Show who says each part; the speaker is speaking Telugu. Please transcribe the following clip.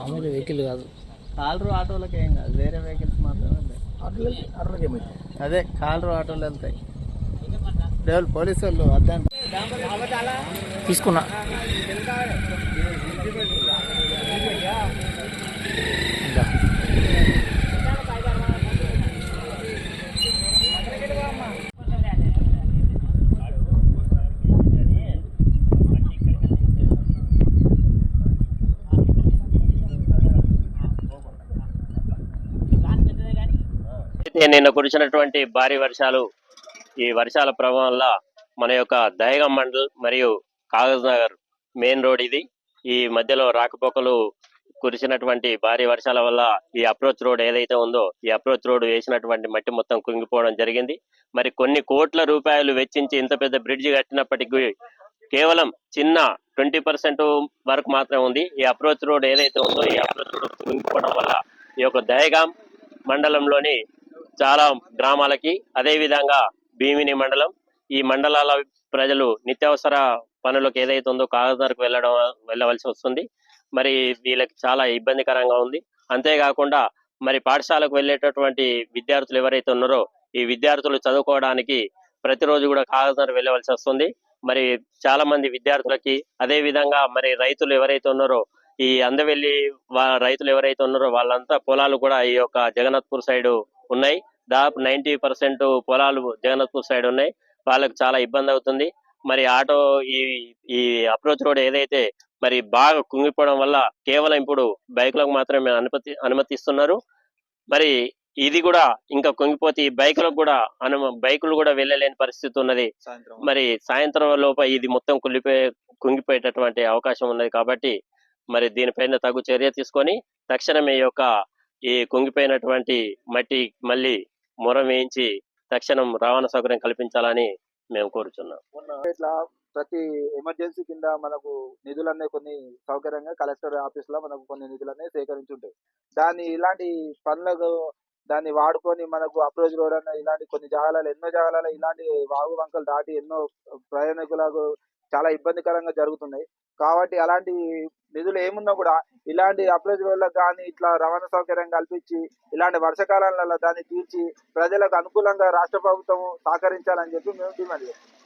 Speaker 1: మామూలు వెహికల్ కాదు. కాలరు ఆటోలకు ఏం కాదు వేరే వెహికల్స్ మాత్రమే అదే కాలరు ఆటోలు వెళ్తాయి పోలీసు వాళ్ళు అర్థం
Speaker 2: తీసుకున్నా.
Speaker 3: నిన్న కురిసినటువంటి భారీ వర్షాలు ఈ వర్షాల ప్రభావం వల్ల మన యొక్క దహగం మండల్ మరియు కాగజ్ నగర్ మెయిన్ రోడ్ ఇది. ఈ మధ్యలో రాకపోకలు కురిసినటువంటి భారీ వర్షాల వల్ల ఈ అప్రోచ్ రోడ్ ఏదైతే ఉందో ఈ అప్రోచ్ రోడ్ వేసినటువంటి మట్టి మొత్తం కుంగిపోవడం జరిగింది. మరి కొన్ని కోట్ల రూపాయలు వెచ్చించి ఇంత పెద్ద బ్రిడ్జ్ కట్టినప్పటికీ కేవలం చిన్న ట్వంటీ పర్సెంట్ వరకు మాత్రమే ఉంది. ఈ అప్రోచ్ రోడ్ ఏదైతే ఉందో ఈ అప్రోచ్ రోడ్ కుంగిపోవడం వల్ల ఈ యొక్క దయగాం మండలంలోని చాలా గ్రామాలకి అదే విధంగా భీమిని మండలం. ఈ మండలాల ప్రజలు నిత్యావసర పనులకు ఏదైతే ఉందో కాగజ్నగర్కు వెళ్ళడం వెళ్ళవలసి వస్తుంది. మరి వీళ్ళకి చాలా ఇబ్బందికరంగా ఉంది. అంతేకాకుండా మరి పాఠశాలకు వెళ్ళేటటువంటి విద్యార్థులు ఎవరైతే ఉన్నారో ఈ విద్యార్థులు చదువుకోవడానికి ప్రతిరోజు కూడా కాగజ్నగర్ వెళ్ళవలసి వస్తుంది. మరి చాలా మంది విద్యార్థులకి అదే విధంగా మరి రైతులు ఎవరైతే ఉన్నారో ఈ అందవెల్లి రైతులు ఎవరైతే ఉన్నారో వాళ్ళంతా పొలాలు కూడా ఈ యొక్క జగన్నాథ్పూర్ సైడ్ ఉన్నాయి. దాదాపు నైన్టీ పర్సెంట్ పొలాలు జగన్నాథ్పూర్ సైడ్ ఉన్నాయి. వాళ్ళకి చాలా ఇబ్బంది అవుతుంది. మరి ఆటో ఈ ఈ అప్రోచ్ రోడ్ ఏదైతే మరి బాగా కుంగిపోవడం వల్ల కేవలం ఇప్పుడు బైకులకు మాత్రమే అనుమతి అనుమతిస్తున్నారు. మరి ఇది కూడా ఇంకా కుంగిపోతే ఈ బైకులకు కూడా అను బైకులు కూడా వెళ్ళలేని పరిస్థితి ఉన్నది. మరి సాయంత్రం లోప ఇది మొత్తం కుళ్ళిపోయే కుంగిపోయేటటువంటి అవకాశం ఉన్నది కాబట్టి మరి దీనిపైన తగు చర్య తీసుకొని తక్షణమే ఈ యొక్క ఈ కుంగిపోయినటువంటి మట్టి మళ్ళీ మొరం వేయించి తక్షణం రవాణా సౌకర్యం కల్పించాలని మేము కోరుచున్నాం.
Speaker 2: ఇట్లా ప్రతి ఎమర్జెన్సీ కింద మనకు నిధులన్నీ కొన్ని సౌకర్యంగా కలెక్టర్ ఆఫీస్లో మనకు కొన్ని నిధులన్నీ సేకరించి ఉంటాయి దాన్ని ఇలాంటి పనులకు దాన్ని వాడుకొని మనకు అప్రోచ్ రోడ్ అన్న ఇలాంటి కొన్ని జాగాలలో ఎన్నో జాగాలలో ఇలాంటి వాగు వంకలు దాటి ఎన్నో ప్రయాణికులకు చాలా ఇబ్బందికరంగా జరుగుతున్నాయి. కాబట్టి అలాంటి నిధులు ఏమున్నా కూడా ఇలాంటి అప్రోచ్ కానీ ఇట్లా రవాణా సౌకర్యం కల్పించి ఇలాంటి వర్షాకాలంలో దాన్ని తీర్చి ప్రజలకు అనుకూలంగా రాష్ట్ర ప్రభుత్వం సహకరించాలని చెప్పి మేము డిమాండ్ చేస్తాం